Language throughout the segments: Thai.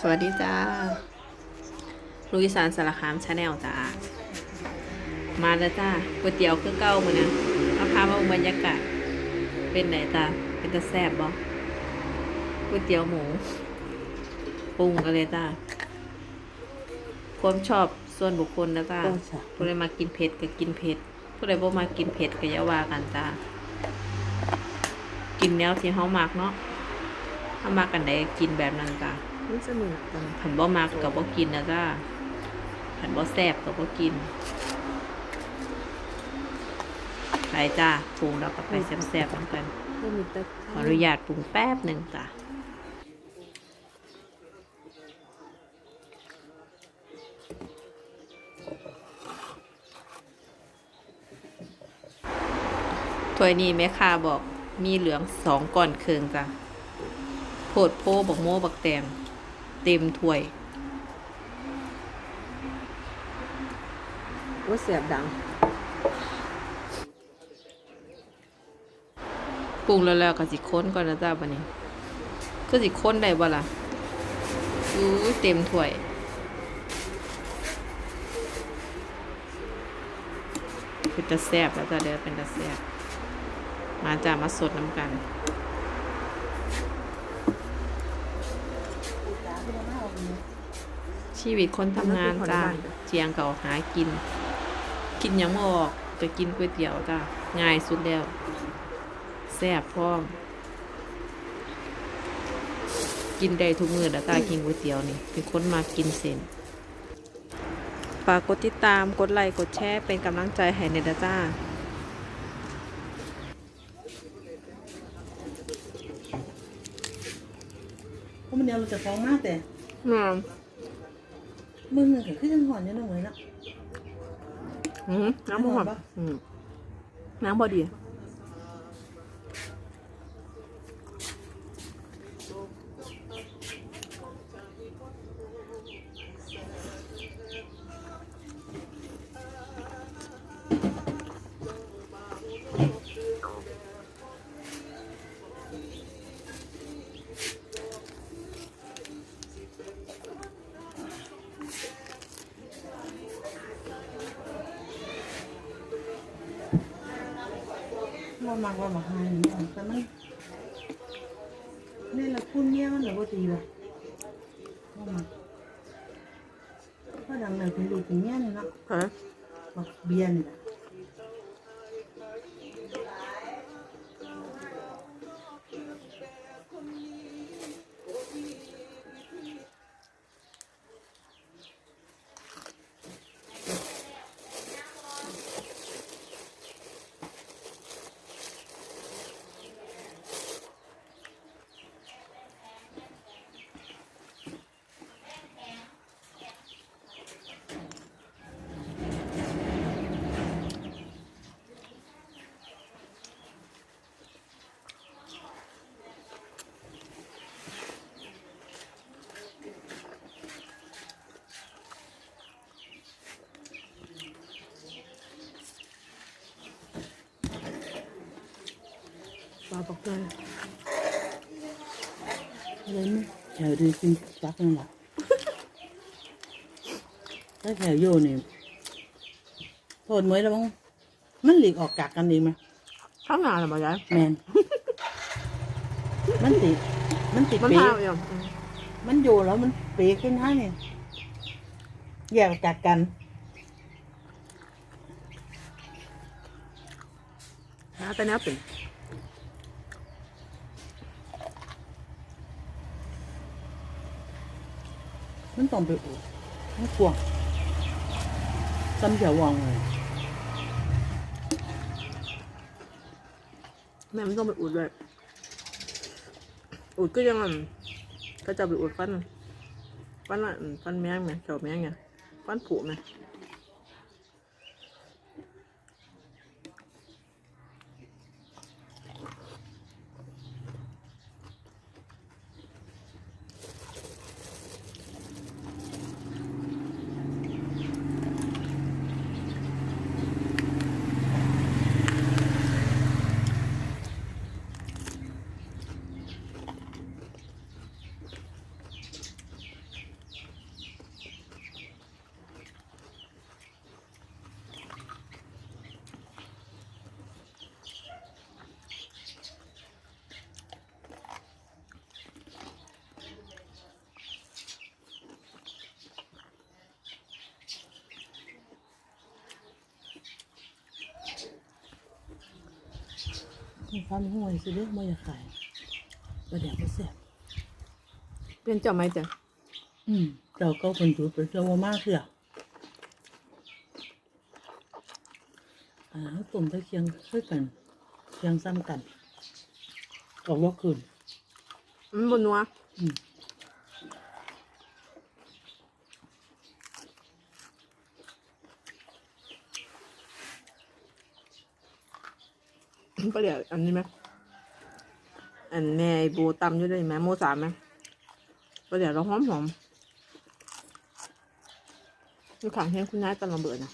สวัสดีจ้าลุยสารสารคามชาแนลจ้า มาแล้วจ้าก๋วยเตี๋ยวคือเก้ามาเนี่ยมาพามาดูบรรยากาศ เป็นไหนจ้าเป็นตะแซบบ่ก๋วยเตี๋ยวหมูปรุงกันเลยจ้าความชอบส่วนบุคคลนะจ้าผู้ใดมากินเผ็ดก็กินเผ็ดผู้ใดบ่มากินเผ็ดก็อย่าว่ากันจ้ากินแนวที่เฮามักเนาะเฮามักกันได้กินแบบนั้นจ้า มันสนุกจังผันบ่มักกับบ่กินนะจ้าผันบ่แซ่บกับบ่กินไปจ้าปรุงแล้วก็ไปแซ่บๆน้ำกันมันขออนุญาตปรุงแป๊บหนึ่งจ้าถ้วยนี้แม่ค้าบอกมีเหลืองสองก่อนเคืองจ้ะโพดโพบักโมบักแตง เต็มถ้วยว่าเสียบดังปรุงแล้วแล้วก็สิค้นก่อนนะจ้าบันนี้ก็สิค้นได้บ่ล่ะอู้ยเต็มถ้วยเป็นตะแซบแล้วจ้าเดี๋ยวเป็นตะแซบมาจ้ามาสดน้ำกัน ชีวิตคนทำงานจ้าเจียงเก่าหากิน กินหยังบ่ออกจะกินก๋วยเตี๋ยวจ้าง่ายสุดแล้วแซ่บพร้อม กินได้ทุกมื้อแล้วตากินก๋วยเตี๋ยวนี่เป็นคนมากินเส้นฝากกดติดตามกดไลค์กดแชร์เป็นกำลังใจให้ในเด้อจ้าเพราะมันเดียวเราจะฟ้องมากแต่อืม มึงเห็นขึ้นยังหอนอยังหนึ่งเลยนะอืมน้ำบ่หอมน้ำหอมปะอืมน้ำพอดี ว่ามากว่ามาหายนี่อะแต่มันนี่ละคุณเนี่ยมันเหลือว่าตีละว่ามาเพราะดังเลยเป็นลูกเป็นเนี่ยนี่เนาะฮะบักเบียร์นี่แหละาบอกเลยเลยมั้ยแถวดีจริงจักนั่นแหละถ้าแถวโยนี่โทษมวยแล้วมั้งมันหลีกออกจากกันดีไหมข้างหน้าหรือเปล่ายายแมนมันติดมันติดมันเป๊พาอย่างมันอยู่แล้วมันเป๊ขึ้นให้เนี่ยแยกจากกันหาแต่เนี้ยเป็น มันต้องไปอุดมันกวางซ้ำจะวางเลยแม่ไม่ต้องไปอุดเลยอุดก็ยังก็จะไปอุดฟันฟันอะฟันแมงไงเขียวแมงไงฟันผุไง ความห่วยสิเด้อบ่อยากขายประเดี๋ยวบ่แซ่บเป็นเจ้าไหมจ้ะอืมเจ้าเก็คนจุดไปเจ้าว่ามากคืออ่าต้มตะเคียงคือกันเคียงซ้ำกันออกว่าคืนมันบนนัวอืม ก็เดี๋ยวอันนี้ไหมอันแม่โบตำอยู่ได้ไหมโมสามไหมก็เดี๋ยวเราหอมหอมนี่ขางแห้งคุณน้าตอนเราเบื่อนะ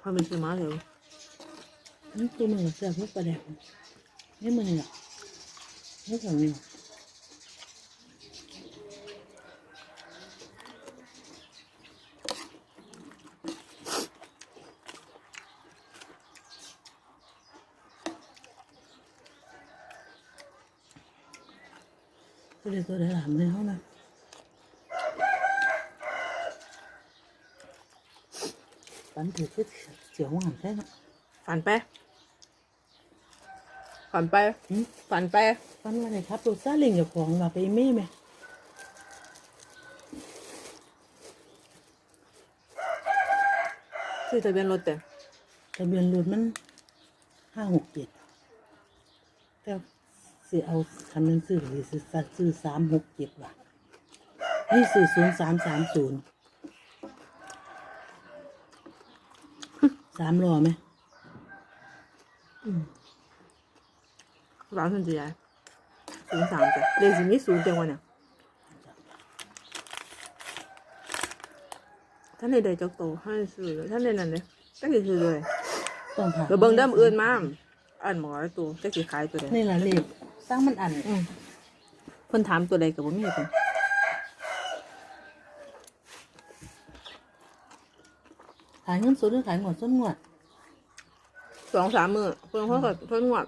พอเป็นซื้อมาเลยนี่ตัวมือแซ่บพวกประเดี๋ยวนี่มือนี่หรอนี่ของนี่ ตัวเดียวตัวเดียวหลามเลยเขานะปันถือคือเสียวหวานใช่ไหมฝันไป ฝันไปอืมฝันไปปันว่าไหนครับรถซาเล้งเจ้าของว่าไปเม่ไหมคือทะเบียนรถแต่ทะเบียนรถมันห้าหกเจ็ดแต่ สิเอาคันนั้นซื้อหรือสิซื้อสามหกเจ็ดว่ะนี่ซื้อศูนย์สามสามศูนย์สามรอไหมร้านทันทีไอ้ศูนย์สามจ้ะเลขสิมีศูนย์จังวะเนี่ยท่านในใดจักโตให้ซื้อเลยท่านในนั้นเลยจักสิซื้อเลยต้องผ่านเดี๋ยวเบิ่งเด้อมออื่นมาอันหมอไอ้ตัวจักสิขายตัวใดนี่แหละเลข สร้างมันอันอืมเพิ่นถามตัวใดก็บ่มีเพิ่นขายเงินสดหรือขายหมดส้นงวดสองสามมื้อเพิ่นเขาก็เพิ่นงวด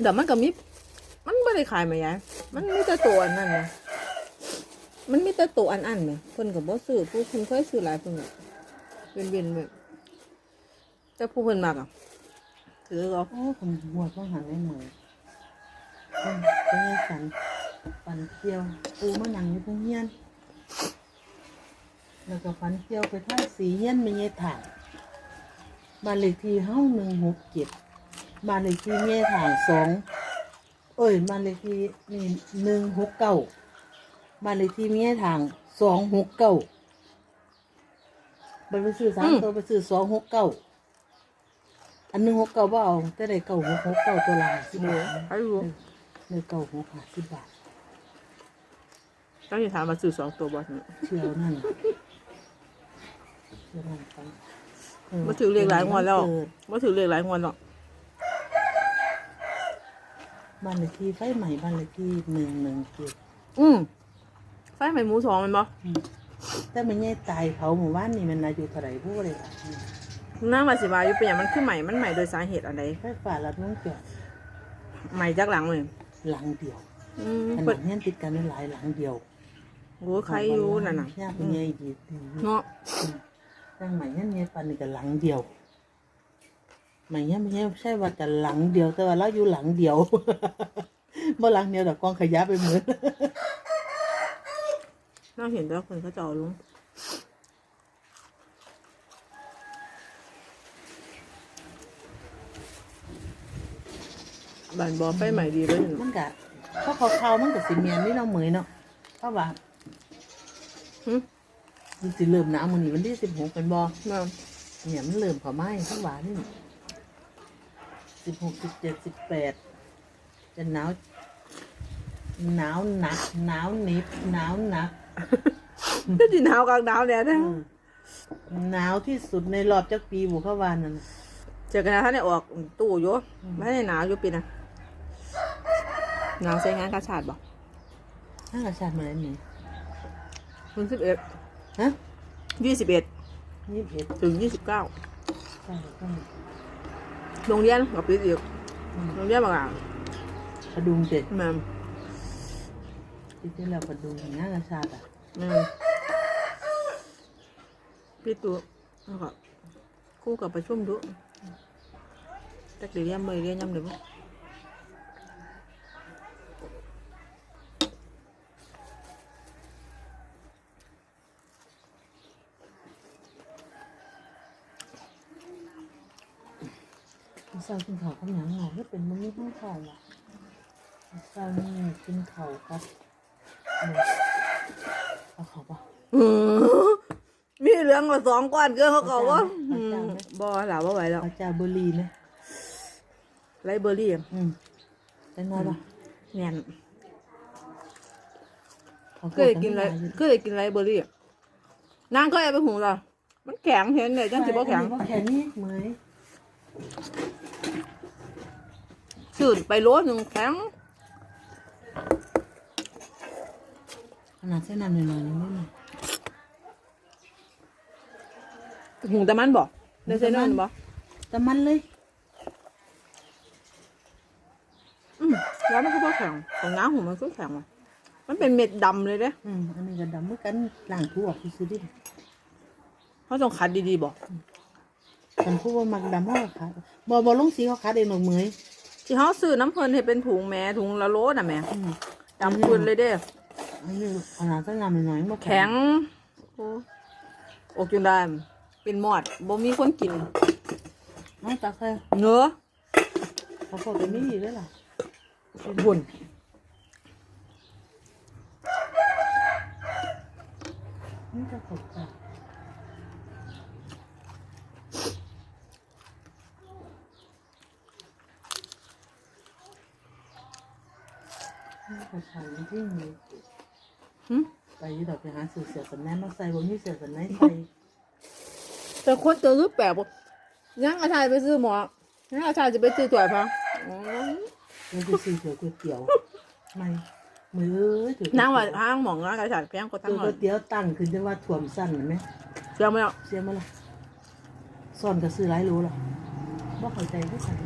เดี๋ยวมันก็มีมันไม่ได้ขายไหมยายมันมีแต่ตัวอันนั่นนะ มันมีแต่ตัวอันอันไหมเพิ่นกับบ่ซื้อผู้เพิ่นเคยซื้อหลายเพิ่นก็เป็นเวียนๆแบบแต่ผู้เพิ่นมากอะถือเอาโอ้ผมหัวต้องหันไว้หน่อยเป็นเป็นไงสันปันเที่ยวปูมานั่งอยู่ตรงเฮียนแล้วก็ฟันเที่ยวไปท่าสีเฮียนไม่เงี้ยถ่างบ้านเลขที่เฮ้าหนึ่งหกเจ็ดบ้านเลขที่เงี้ยถ่างสองเอ้ยบ้านเลขที่นี่หนึ่งหกเก้า บ้านเลขที่เงี้ยถ่างสองหกเก้าไปไปซื้อสามตัวไปซื้อสองหกเก้าอันหนึ่งหกเก้าบ่เอาแต่ได้เก้าหกหกเก้าตัวละห้าสิบบาทใครรู้ได้เก้าหกห้าสิบบาทต้องจะถามมาซื้อสองตัวบอสเนี่ยเที่ยวนั่นเที่ยวนั่นไปเมาถือเรียกหลายงวดแล้วเกิดมาถือเรียกหลายงวดหรอกบ้านเลขที่ไฟใหม่บ้านเลขที่หนึ่งหนึ่งเจ็ดอืม ไฟไหม้หมูสองแมันบ่แต่ไม่ใช่ตายเผาหมู่บ้านนี่มันอายุเท่าไหร่พูดเลยล่ะนางมาสิบาอยู่เป็นอย่างมันคือใหม่มันใหม่โดยสาเหตุอะไรไฟฟ้าลัดวงจรใหม่จากหลังเลยหลังเดียวอืมขเปินาดดเนี้ยติดกันได้หลายหลังเดียวโอ้ใครอยู่นั่นน่ะยากเป็นไงดีดีเนาะตั้งใหม่เนี่ยเนี่ยปันนี่กับหลังเดียวใหม่เนี่ยไม่ใช่ใช่ว่าแต่หลังเดียวแต่ว่าเราอยู่หลังเดียวเมื่อหลังเดียวแต่กองขยะไปเหมือน น่าเห็นแล้วคนเขาจะเอาลงบ้านบอไฟใหม่ดีเลยเห็นไหมมันกะเพราะเขาเขามันกับสิเมียนนี่เราเหมยเนาะเพราะว่าหึมันสิเริ่มหนาวมันนี่วันที่สิบหกเป็นบอแม่นเนี่ยมันเริ่มเขาไหม้ทั้งหวานนี่สิบหกสิบเจ็ดสิบแปดจะหนาวหนาวหนักหนาวเหนิบหนาวหนัก ก็ดีหนาวกลางหนาวเนี่ยนะหนาวที่สุดในรอบจักปีบุเข้าวานนั่นน่ะเจอกันนะท่านได้ออกตู้อยู่ไม่ได้หนาวอยู่ปีนะหนาวใช้งานกระชาดบอกถ้ากระชาติมาแล้วนี่วันสิบเอ็ดฮะยี่สิบเอ็ดยี่สิบเอ็ดถึงยี่สิบเก้าใช่ใช่โรงเรียนกับปีอีกโรงเรียนบางอ่างกระดุมเจ็ดแม่ นปีที่แล้วก็ดูงานกระชาติอะแม่นพี่ตัวแล้วก็คู่กับประชุมดุจักเดี๋ยวเรียนมือเรียนยำเดี๋ยวบ่เศร้ากินข้าวกับหยังหน่อยก็เป็นมันนี่ห้องข้าวอะเศร้านี่กินข้าวกับ เนี่ยเอาข้าวปะอื้อมีเหลืองมาสองก้อนเกินเขาก็ว่าเอาจานไหมบ่หล่าบ่ไหวแล้วเอาจาเบอร์รี่ไหมไรเบอร์รี่อืมจังน้อยปะแน่นเขาเคยกินไรเคยกินไรเบอร์รี่นางก็เอาไปหุงละมันแข็งเห็นเลยจังสิบ่แข็งบ่แข็งนี่เหมย สืดไปโลหนึ่งแข็ง ขนาดเส้นน้ำหน่อยๆยังไม่มีหุงแต่มันบอกได้ใช่นั่นบอกแต่มันเลย อืมแล้วมันก็บ่แข็งของน้ำหุงมันก็แข็งว่ะมันเป็นเม็ดดำเลยเด้อืมอันนี้ก็ดำเหมือนกันล้างทั่วคือซื้อดิเขาต้องคัดดีๆบอกฉันพูดว่ามักดำเพราะว่าขาดบ่บ่ลงสีเขาขาดเองหรอกเหมยที่เขาซื้อน้ำเพลินให้เป็นถุงแม่ถุงละโลน่ะแม่อืมดำพื้นเลยเด้ อันนี้ขนาดเส้นน้ำหน่อยๆบ่แข็งโอ้อกจนได้เป็นหมอดบ่มีคนกินน้องตักใส่เนื้อเขาพอเป็นไม่ดีเลยล่ะบุญนี่จะขบตานี่ก็ใส่ที่มี หึ ไปยี่ดอกไปหาสูตรเสือสันแน่มาใส่บ่มีเสือสันแน่ใส่แต่คนเจอรูปแปลกบ่ยังอาชายไปซื้อหมอยังอาชายจะไปซื้อถ้วยพังอ๋อมันคือสีเสือก๋วยเตี๋ยวไม่มือเอ้ยถือก๋วยเตี๋ยนางว่าห้างหมองร้านอาชายแพงกว่าทั้ถืงอหมก๋วดยเตี๋ยวตั้งขึ้นจะว่าถ่วมสั้นเห็นไหมเชื่อไหมอะเสียมาละซ่อนกับซื้อหลายรู้หรอบ่เข้าใจที่กัน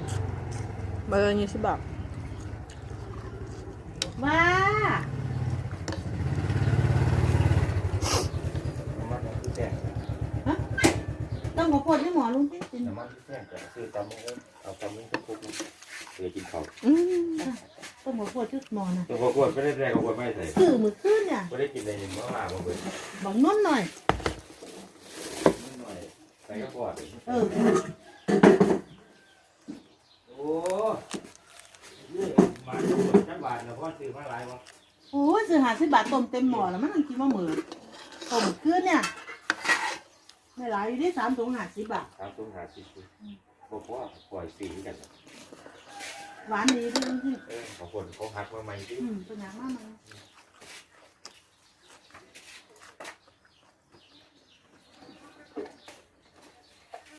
เบอร์ยี่สิบบาทมา น้ำมันที่แจ้ง ฮะ ต้องขอโทษที่หมอลุงที่กินน้ำมันที่แจ้งก็คือตำมือเอาตำมือทุกคุกเพื่อกินข้าวอืมต้องขอโทษที่หมอนะตัวขวดไม่ได้แรงขวดไม่ใส่ซื้อมือขึ้นเนี่ยไม่ได้กินในหนึ่งมื้อมาบ่เบิดบังน้นหน่อยนิดหน่อยใส่ก็ขวดเออโอ้ยมาทุกคนจักบาทนะเพราะซื้อมาหลายวะโอ้ยซื้อหาสิบบาทต้มเต็มหม้อแล้วมันนั่งกินว่าเหมือนต้มขึ้นเนี่ย ไม่หลายอยู่ที่สามถุงหาสิบบาทตามตุ้งหาสิบบอกว่าปล่อยสีกันหวานดีด้วยลุงที่เออของคนเขาหักมาใหม่ที่อืมเป็นอย่างมากมันเ